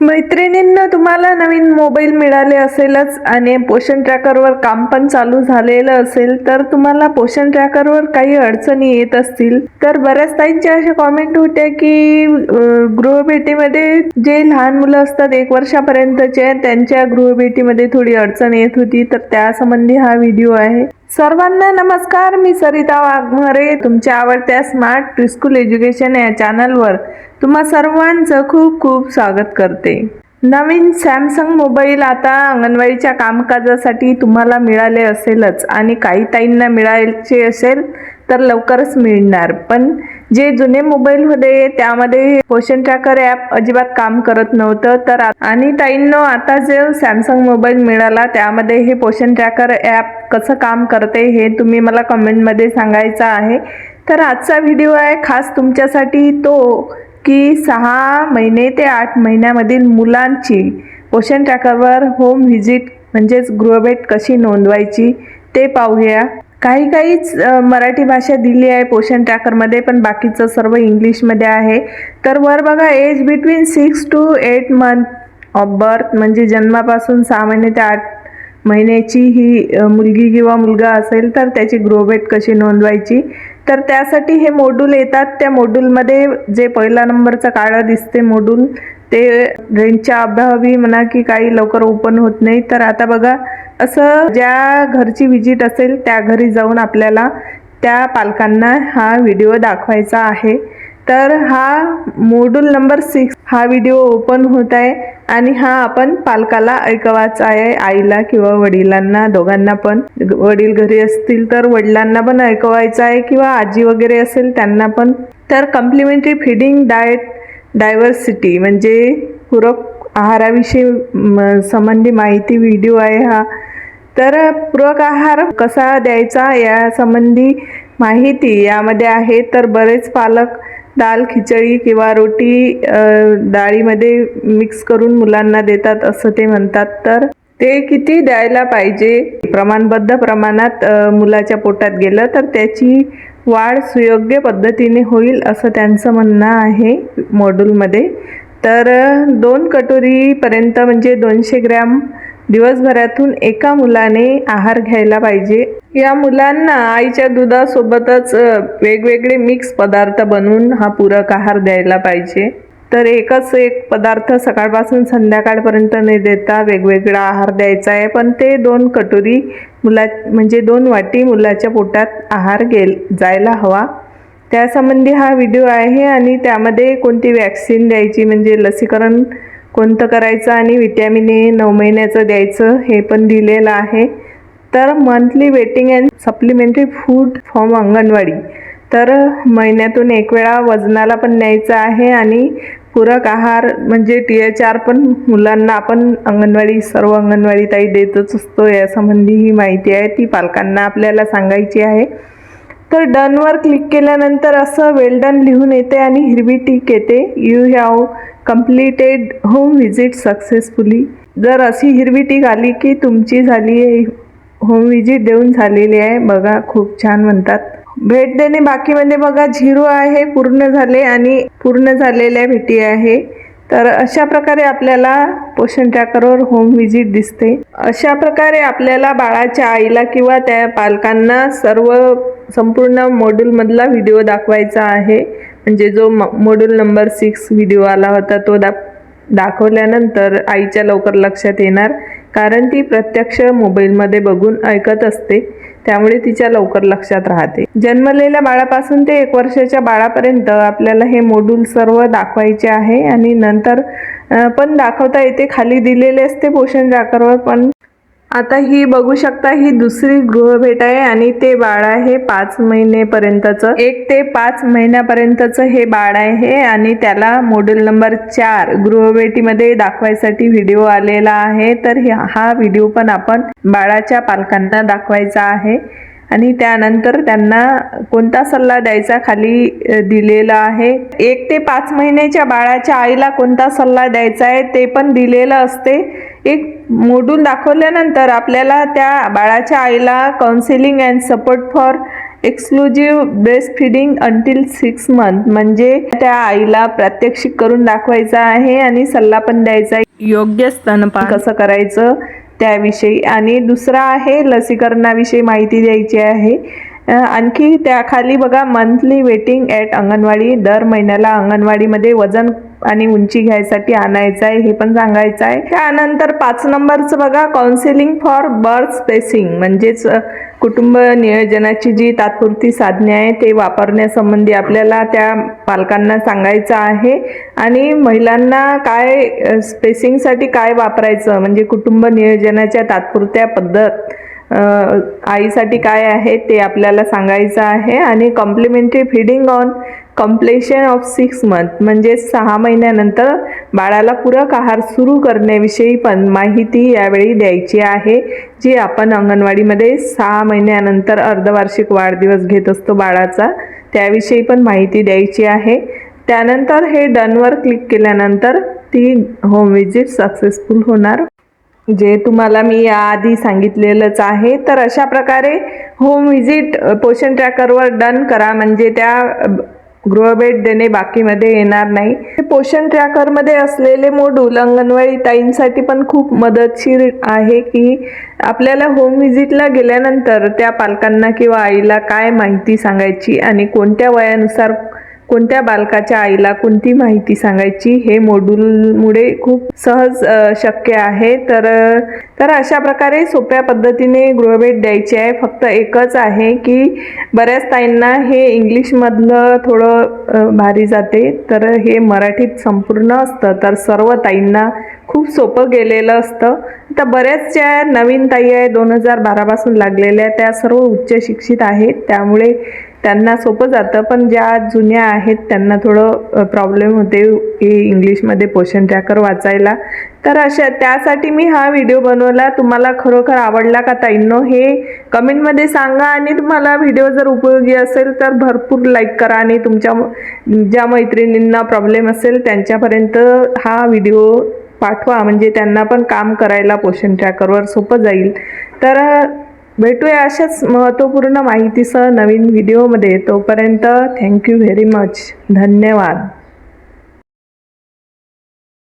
मैत्रिणींना तुम्हाला नवीन मोबाईल मिळाले असेलच आणि पोषण ट्रॅकरवर काम पण चालू झालेलं असेल तर तुम्हाला पोषण ट्रॅकरवर काही अडचणी येत असतील. तर बऱ्याच ताईंच्या अशा कॉमेंट होत्या की गृहभेटीमध्ये जे लहान मुलं असतात एक वर्षापर्यंतचे त्यांच्या गृहभेटीमध्ये थोडी अडचण येत होती तर त्यासंबंधी हा व्हिडिओ आहे. सर्वांना नमस्कार मी सरिता वाघमारे तुमच्या आवडत्या स्मार्ट प्रिस्कूल एज्युकेशन या चॅनलवर तुम्हा सर्वांचं खूप खूप स्वागत करते. नवीन सॅमसंग मोबाईल आता अंगणवाडीच्या कामकाजासाठी तुम्हाला मिळाले असेलच आणि काही ताईंना मिळायचे असेल तर लवकरच मिळणार. पण जे जुने मोबाईल होते त्यामध्ये पोषण ट्रॅकर ॲप अजिबात काम करत नव्हतं. तर आणि ताईंनो आता जे सॅमसंग मोबाईल मिळाला त्यामध्ये हे पोषण ट्रॅकर ॲप कसं काम करते हे तुम्ही मला कमेंटमध्ये सांगायचं आहे. तर आजचा व्हिडिओ आहे खास तुमच्यासाठी तो की सहा महिने ते आठ महिन्यामधील मुलांची पोषण ट्रॅकरवर होम व्हिजिट म्हणजेच गृहभेट कशी नोंदवायची ते पाहूया. काही काहीच मराठी भाषा दिली आहे पोषण ट्रॅकरमध्ये पण बाकीचं सर्व इंग्लिशमध्ये आहे. तर वर बघा age between six to eight month of birth म्हणजे जन्मापासून सहा महिने ते आठ महिन्याची ही मुलगी किंवा मुलगा असेल तर त्याची ग्रोवेट कशी नोंदवायची? तर त्यासाठी हे मोड्यूल येतात. त्या मोड्यूलमध्ये जे पहिला नंबरचं काळं दिसते मोड्यूल ते रेंजच्या अभावी म्हणा की काही लवकर ओपन होत नाही. तर आता बघा असं ज्या घरची विजिट असेल त्या घरी जाऊन आपल्याला त्या पालकांना हा व्हिडिओ दाखवायचा आहे. तर हा मोड्यूल नंबर सिक्स हा व्हिडिओ ओपन होत आहे आणि हा आपण पालकाला ऐकवायचा आहे आईला किंवा वडिलांना दोघांना पण. वडील घरी असतील तर वडिलांना पण ऐकवायचा आहे किंवा आजी वगैरे असेल त्यांना पण. तर कम्प्लिमेंटरी फिडिंग डाएट डायव्हर्सिटी म्हणजे पूरक आहाराविषयी संबंधी माहिती व्हिडिओ आहे हा. तर पूरक आहार कसा द्यायचा यासंबंधी माहिती यामध्ये आहे. तर बरेच पालक दाल खिचडी किंवा रोटी डाळीमध्ये मिक्स करून मुलांना देतात असं ते म्हणतात. तर ते किती द्यायला पाहिजे? प्रमाणबद्ध प्रमाणात मुलाच्या पोटात गेलं तर त्याची वाढ सुयोग्य पद्धतीने होईल असं त्यांचं म्हणणं आहे मॉड्यूलमध्ये तर दोन कटोरीपर्यंत म्हणजे दोनशे ग्रॅम दिवसभरातून एका मुलाने आहार घ्यायला पाहिजे. या मुलांना आईच्या दुधासोबतच वेगवेगळे मिक्स पदार्थ बनवून हा पूरक आहार द्यायला पाहिजे. तर एकच एक पदार्थ सकाळपासून संध्याकाळपर्यंत न देता वेगवेगळा आहार द्यायचा आहे. पण ते दोन कटोरी मुला म्हणजे दोन वाटी मुलाच्या पोटात आहार गेल जायला हवा. त्यासंबंधी हा व्हिडिओ आहे आणि त्यामध्ये कोणती वॅक्सिन द्यायची म्हणजे लसीकरण कोणतं करायचं आणि विटॅमिन ए नऊ महिन्याचं द्यायचं हे पण दिलेलं आहे. तर monthly weighting and supplementary food from anganwadi. तर महिन्यातून एक वेळा वजनाला पण न्यायचं आहे आणि पूरक आहार म्हणजे टी एच आर पण मुलांना आपण अंगणवाडी सर्व अंगणवाडी ताई देतच असतो यासंबंधी ही माहिती आहे ती पालकांना आपल्याला सांगायची आहे. तर डनवर क्लिक केल्यानंतर असं वेल्डन लिहून येते आणि हिरवी टीक येते. You have completed home visit successfully जर अशी हिरवी टीक आली की तुमची झाली आहे होम व्हिजिट देऊन झालेली आहे बघा खूप छान म्हणतात. भेट देणे बाकीमध्ये म्हणजे बघा झिरो आहे पूर्ण झाले आणि पूर्ण झालेल्या भेटी आहे. तर अशा प्रकारे आपल्याला पोषण ट्रॅकरवर होम व्हिजिट दिसते. अशा प्रकारे आपल्याला बाळाच्या आईला किंवा त्या पालकांना सर्व संपूर्ण मॉड्यूलमधला व्हिडिओ दाखवायचा आहे. म्हणजे जो मॉड्यूल नंबर सिक्स व्हिडिओ आला होता तो दा दाखवल्यानंतर आईच्या लवकर लक्षात येणार. कारण ती प्रत्यक्ष मोबाईलमध्ये बघून ऐकत असते. त्यामुळे तिच्या लवकर लक्षात राहते. जन्मलेल्या बाळापासून ते एक वर्षाच्या बाळापर्यंत आपल्याला हे मॉड्यूल सर्व दाखवायचे आहे. आणि नंतर पण दाखवता येते. खाली दिलेले असते पोषण ट्रॅकरवर पण आता ही बघू शकता ही दुसरी गृहभेट आहे आणि ते बाळ आहे पाच महिनेपर्यंतचं. एक ते पाच महिन्यापर्यंतचं हे बाळ आहे आणि त्याला मॉड्यूल नंबर चार गृहभेटीमध्ये दाखवायसाठी व्हिडिओ आलेला आहे. तर हा व्हिडिओ पण आपण बाळाच्या पालकांना दाखवायचा आहे. आणि त्यानंतर त्यांना कोणता सल्ला द्यायचा खाली दिलेला आहे. एक ते पाच महिन्याच्या बाळाच्या आईला कोणता सल्ला द्यायचा आहे ते पण दिलेलं असते. एक मोडून दाखवल्यानंतर आपल्याला त्या बाळाच्या आईला counselling and support for exclusive breast feeding until six month म्हणजे त्या आईला प्रात्यक्षिक करून दाखवायचं आहे आणि सल्ला पण द्यायचा आहे. योग्य स्तनपान. कसं करायचं त्याविषयी. आणि दुसरा आहे लसीकरणाविषयी माहिती द्यायची आहे. आणखी त्याखाली बघा मंथली वेटिंग ॲट अंगणवाडी. दर महिन्याला अंगणवाडीमध्ये वजन आणि उंची घ्यायसाठी आणायचं आहे हे पण सांगायचं आहे त्यानंतर पाच नंबरचं बघा काउन्सिलिंग फॉर बर्थ स्पेसिंग म्हणजेच कुटुंब नियोजनाची जी तात्पुरती साधने आहे ते वापरण्यासंबंधी आपल्याला त्या पालकांना सांगायचं आहे. आणि महिलांना काय स्पेसिंगसाठी काय वापरायचं? म्हणजे कुटुंब नियोजनाच्या तात्पुरत्या पद्धत आईसाठी काय आहे ते आपल्याला सांगायचं आहे. आणि complementary feeding on completion of six month म्हणजे सहा महिन्यानंतर बाळाला पूरक आहार सुरू करण्याविषयी पण माहिती यावेळी द्यायची आहे जी आपण अंगणवाडीमध्ये सहा महिन्यानंतर अर्धवार्षिक वाढदिवस घेत असतो बाळाचा त्याविषयी पण माहिती द्यायची आहे. त्यानंतर हे डनवर क्लिक केल्यानंतर ती होम विजिट सक्सेसफुल होणार. जे तुम्हाला मी याआधी सांगितलेलंच आहे तर अशा प्रकारे होम व्हिजिट पोषण ट्रॅकरवर डन करा म्हणजे त्या गृहभेट देणे बाकीमध्ये येणार नाही. पोषण ट्रॅकरमध्ये असलेले मोडूल अंगणवाडी ताईंसाठी पण खूप मदतशीर आहे की आपल्याला होम व्हिजिटला गेल्यानंतर त्या पालकांना किंवा आईला काय माहिती सांगायची आणि कोणत्या वयानुसार कोणत्या बालकाच्या आईला कोणती माहिती सांगायची हे मॉड्यूलमुळे खूप सहज शक्य आहे. तर तर अशा प्रकारे सोप्या पद्धतीने गृहभेट द्यायची आहे. फक्त एकच आहे की बऱ्याच ताईंना हे इंग्लिशमधलं थोडं भारी जाते. तर हे मराठीत संपूर्ण असतं. तर सर्व ताईंना खूप सोपं गेलेलं असतं. तर बऱ्याच ज्या नवीन ताई आहे दोन हजार बारापासून लागलेल्या त्या सर्व उच्च शिक्षित आहेत. त्यामुळे त्यांना सोपं जातं पण ज्या जुन्या आहेत त्यांना थोडं प्रॉब्लेम होते की इंग्लिशमध्ये पोषण ट्रॅकर वाचायला. तर अशा त्यासाठी मी हा व्हिडिओ बनवला. तुम्हाला खरोखर आवडला का ताईंनो हे कमेंटमध्ये सांगा आणि तुम्हाला व्हिडिओ जर उपयोगी असेल तर भरपूर लाईक करा आणि तुमच्या ज्या मैत्रिणींना प्रॉब्लेम असेल त्यांच्यापर्यंत हा व्हिडिओ पाठवा. म्हणजे त्यांना पण काम करायला पोषण ट्रॅकरवर सोपं जाईल. तर भेटूया अशाच महत्त्वपूर्ण माहितीसह नवीन व्हिडिओमध्ये. तोपर्यंत थँक्यू व्हेरी मच धन्यवाद.